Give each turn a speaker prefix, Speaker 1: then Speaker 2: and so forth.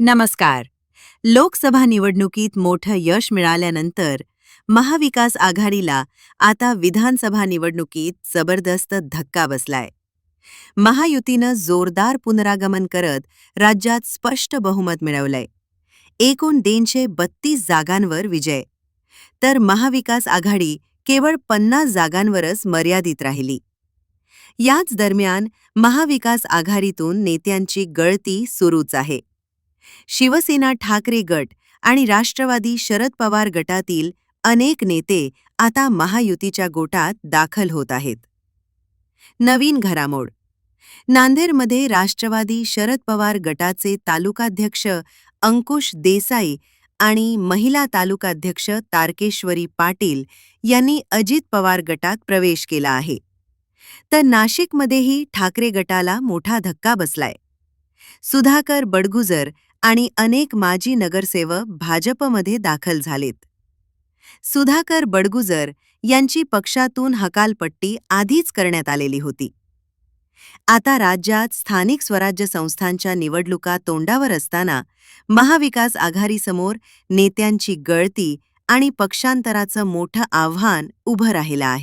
Speaker 1: नमस्कार. लोकसभा निवडणुकीत मोठं यश मिळाल्यानंतर महाविकास आघाडीला आता विधानसभा निवडणुकीत जबरदस्त धक्का बसलाय. महायुतीनं जोरदार पुनरागमन करत राज्यात स्पष्ट बहुमत मिळवलंय. एकूण तीनशे बत्तीस जागांवर विजय. तर महाविकास आघाडी केवळ पन्नास जागांवरच मर्यादित राहिली. याच दरम्यान महाविकास आघाडीतून नेत्यांची गळती सुरूच आहे. शिवसेना ठाकरे गट आणि राष्ट्रवादी शरद पवार गटातील अनेक नेते आता महायुतीच्या गोटात दाखल होत आहेत. नवीन घरामोड नांदेडमध्ये राष्ट्रवादी शरद पवार गटाचे तालुकाध्यक्ष अंकुश देसाई आणि महिला तालुकाध्यक्ष तारकेश्वरी पाटील यांनी अजित पवार गटात प्रवेश केला आहे. तर नाशिकमध्येही ठाकरे गटाला मोठा धक्का बसलाय. सुधाकर बडगुजर आणि अनेक माजी नगरसेवक भाजपमध्ये दाखल झालेत. सुधाकर बडगुजर यांची पक्षातून हकालपट्टी आधीच करण्यात आलेली होती. आता राज्यात स्थानिक स्वराज्य संस्थांच्या निवडणुका तोंडावर असताना महाविकास आघाडीसमोर नेत्यांची गळती आणि पक्षांतराचं मोठं आव्हान उभं राहिलं आहे.